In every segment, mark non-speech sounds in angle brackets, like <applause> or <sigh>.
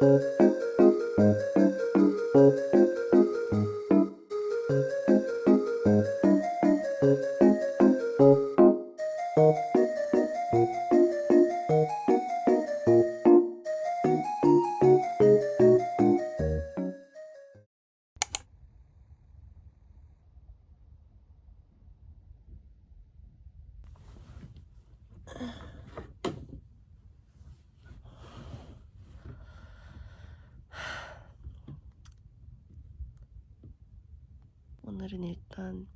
you 오늘은 일단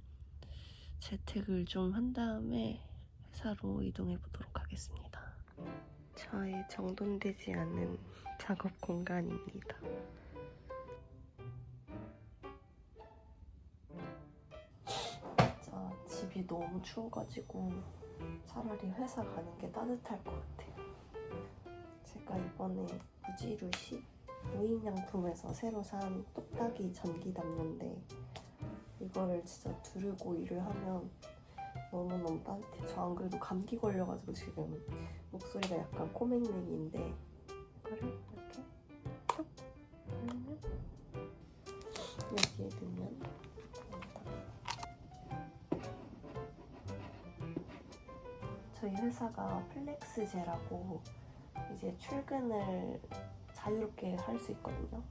재택을 좀 한 다음에 회사로 이동해 보도록 하겠습니다. 저의 정돈되지 않은 작업 공간입니다. 진짜 집이 너무 추워가지고 차라리 회사 가는 게 따뜻할 것 같아요. 제가 이번에 무지루시 무인양품에서 새로 산 똑딱이 전기 담요인데 이거를 진짜 두르고 일을 하면 너무너무 따뜻해. 저 안 그래도 감기 걸려가지고 지금 목소리가 약간 코맹맹인데 이거를 이렇게 탁 누르면 여기에 넣으면. 저희 회사가 플렉스제라고 이제 출근을 자유롭게 할 수 있거든요.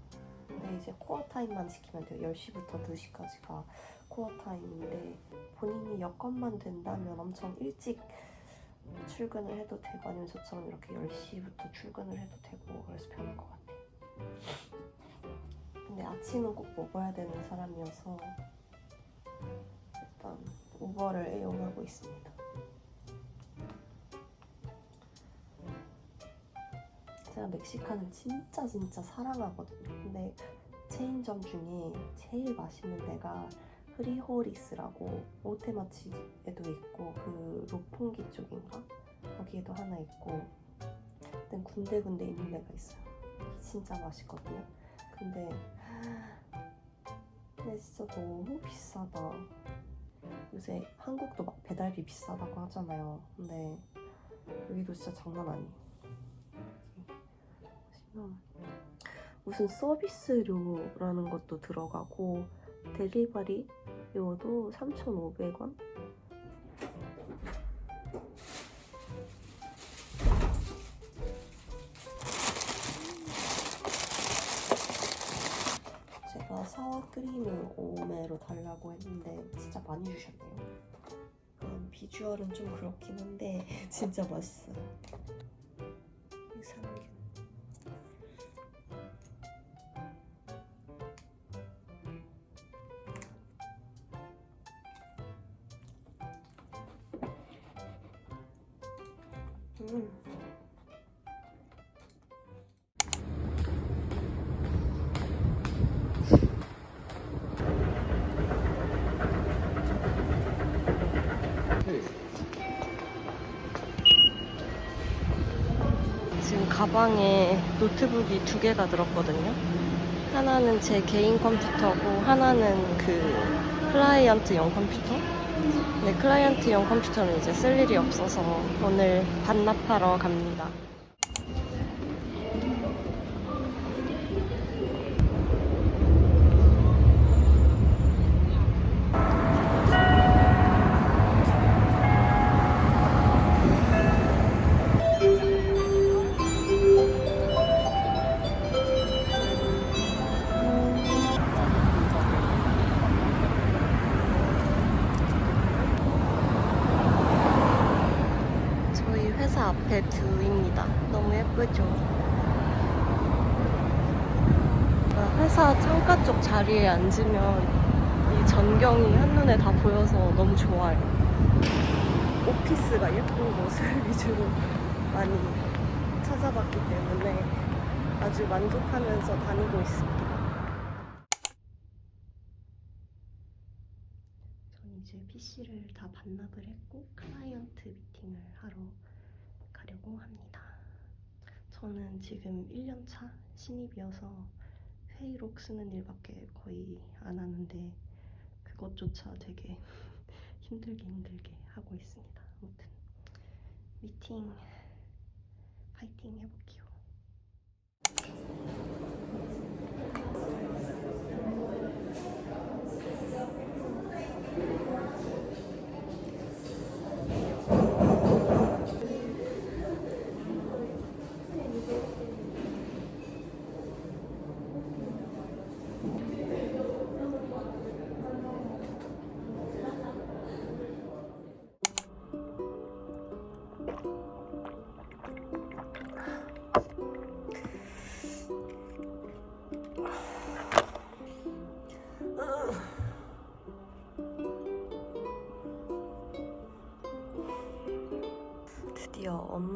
근데 이제 코어 타임만 지키면 돼요. 10시부터 2시까지가 코어 타임인데 본인이 여건만 된다면 엄청 일찍 출근을 해도 되고 아니면 저처럼 이렇게 10시부터 출근을 해도 되고 그래서 편할 것 같아요. 근데 아침은 꼭 먹어야 되는 사람이어서 일단 우버를 애용하고 있습니다. 제가 멕시칸을 진짜 진짜 사랑하거든요. 근데 체인점 중에 제일 맛있는 데가 프리호리스라고 오테마치에도 있고 그 로풍기 쪽인가 거기에도 하나 있고 근데 군데군데 있는 데가 있어요. 진짜 맛있거든요. 근데 근데 진짜 너무 비싸다. 요새 한국도 막 배달비 비싸다고 하잖아요. 근데 여기도 진짜 장난 아니에요. 무슨 서비스료라는 것도 들어가고 델리버리료도 3,500원? 제가 사와 크림을 5매로 달라고 했는데 진짜 많이 주셨네요. 음, 비주얼은 좀 그렇긴 한데 <laughs> 진짜 맛있어요. 유산 가방에 노트북이 두 개가 들었거든요. 하나는 제 개인 컴퓨터고 하나는 그 클라이언트용 컴퓨터. 네, 클라이언트용 컴퓨터는 이제 쓸 일이 없어서 오늘 반납하러 갑니다. 앞에 뷰입니다. 너무 예쁘죠? 아, 회사 창가 쪽 자리에 앉으면 이 전경이 한눈에 다 보여서 너무 좋아요. 오피스가 예쁜 곳을 <laughs> 위주로 많이 찾아봤기 때문에 아주 만족하면서 다니고 있습니다. 전 이제 PC를 다 반납을 했고 클라이언트 미팅을 하러 가려고 합니다. 저는 지금 1년차 신입이어서 회의록 쓰는 일밖에 거의 안 하는데 그것조차 되게 <laughs> 힘들게 힘들게 하고 있습니다. 아무튼 미팅 파이팅 해볼게요.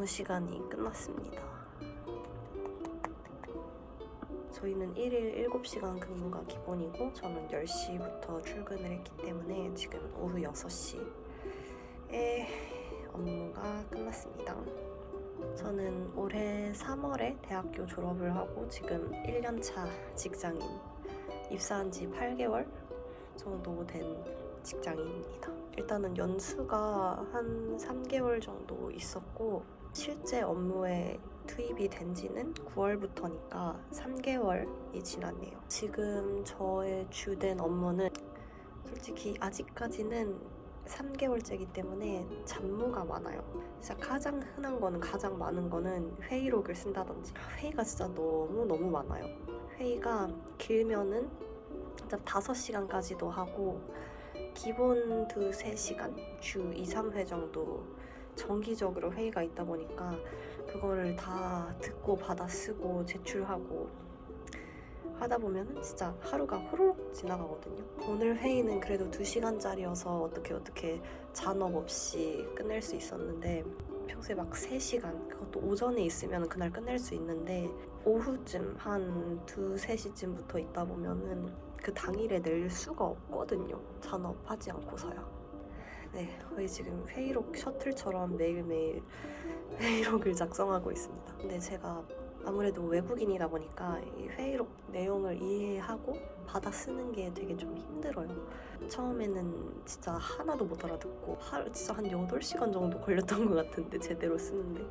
업무 시간이 끝났습니다. 저희는 1일 7시간 근무가 기본이고 저는 10시부터 출근을 했기 때문에 지금 오후 6시에 업무가 끝났습니다. 저는 올해 3월에 대학교 졸업을 하고 지금 1년차 직장인 입사한 지 8개월 정도 된 직장인입니다. 일단은 연수가 한 3개월 정도 있었고 실제 업무에 투입이 된 지는 9월부터니까 3개월이 지났네요. 지금 저의 주된 업무는 솔직히 아직까지는 3개월째이기 때문에 잡무가 많아요. 진짜 가장 흔한 거는 가장 많은 거는 회의록을 쓴다든지 회의가 진짜 너무 너무 많아요. 회의가 길면은 진짜 5시간까지도 하고 기본 두세 시간 주 2, 3회 정도 정기적으로 회의가 있다 보니까 그거를 다 듣고 받아 쓰고 제출하고 하다 보면은 진짜 하루가 후루룩 지나가거든요. 오늘 회의는 그래도 2시간짜리여서 어떻게 어떻게 잔업 없이 끝낼 수 있었는데 평소에 막 3시간 그것도 오전에 있으면 그날 끝낼 수 있는데 오후쯤 한 2, 3시쯤부터 있다 보면은 그 당일에 낼 수가 없거든요. 잔업하지 않고서야. 네, 거의 지금 회의록 셔틀처럼 매일매일 <laughs> 회의록을 작성하고 있습니다. 근데 제가 아무래도 외국인이다 보니까 이 회의록 내용을 이해하고 받아 쓰는 게 되게 좀 힘들어요. 처음에는 진짜 하나도 못 알아듣고 하루 진짜 한 8시간 정도 걸렸던 것 같은데 제대로 쓰는데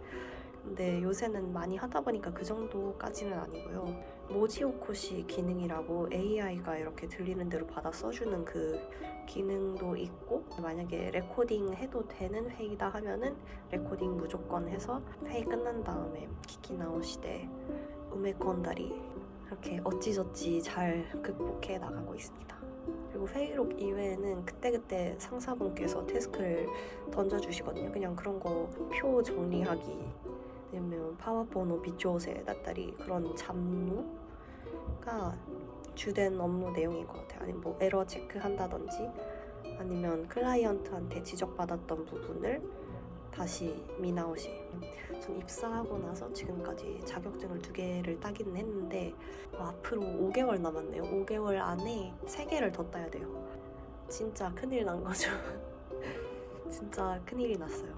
근데 요새는 많이 하다 보니까 그 정도까지는 아니고요. 모지오코시 기능이라고 AI가 이렇게 들리는 대로 받아 써주는 그 기능도 있고 만약에 레코딩 해도 되는 회의다 하면은 레코딩 무조건 해서 회의 끝난 다음에 키키 나오시되 우메콘다리 이렇게 어찌저찌 잘 극복해 나가고 있습니다. 그리고 회의록 이외에는 그때그때 상사분께서 태스크를 던져주시거든요. 그냥 그런 거 표 정리하기 파워포노 비조세 das다리 그런 잡무가 주된 업무 내용인 것 같아요. 아니면 뭐 에러 체크 한다든지 아니면 클라이언트한테 지적받았던 부분을 다시 미나오시. 전 입사하고 나서 지금까지 자격증을 두 개를 따기는 했는데 뭐 앞으로 5개월 남았네요. 5개월 안에 세 개를 더 따야 돼요. 진짜 큰일 난 거죠. <laughs> 진짜 큰일이 났어요.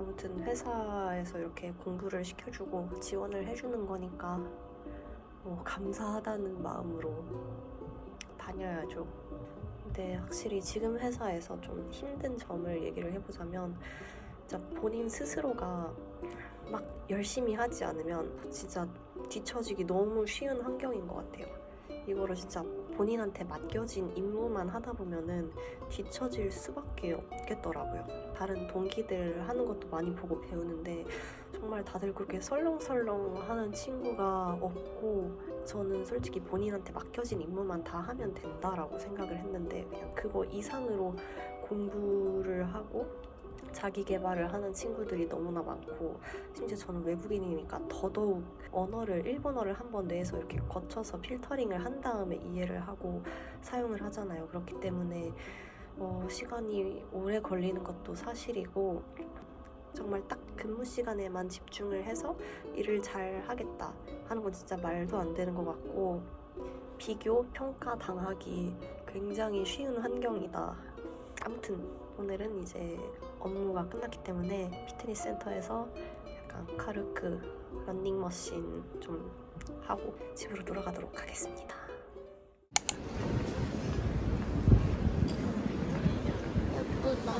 아무튼 회사에서 이렇게 공부를 시켜주고 지원을 해주는 거니까 뭐 감사하다는 마음으로 다녀야죠. 근데 확실히 지금 회사에서 좀 힘든 점을 얘기를 해보자면 진짜 본인 스스로가 막 열심히 하지 않으면 진짜 뒤처지기 너무 쉬운 환경인 것 같아요. 이거를 진짜 본인한테 맡겨진 임무만 하다 보면은 뒤처질 수밖에 없겠더라고요. 다른 동기들 하는 것도 많이 보고 배우는데 정말 다들 그렇게 설렁설렁 하는 친구가 없고 저는 솔직히 본인한테 맡겨진 임무만 다 하면 된다라고 생각을 했는데 그냥 그거 이상으로 공부를 하고 자기 개발을 하는 친구들이 너무나 많고 심지어 저는 외국인이니까 더더욱 언어를 일본어를 한번 내서 이렇게 거쳐서 필터링을 한 다음에 이해를 하고 사용을 하잖아요. 그렇기 때문에 어, 시간이 오래 걸리는 것도 사실이고 정말 딱 근무 시간에만 집중을 해서 일을 잘 하겠다 하는 건 진짜 말도 안 되는 것 같고 비교 평가 당하기 굉장히 쉬운 환경이다. 아무튼 오늘은 이제 업무가 끝났기 때문에 피트니스 센터에서 약간 카르크 런닝머신 좀 하고 집으로 돌아가도록 하겠습니다. 예쁘다.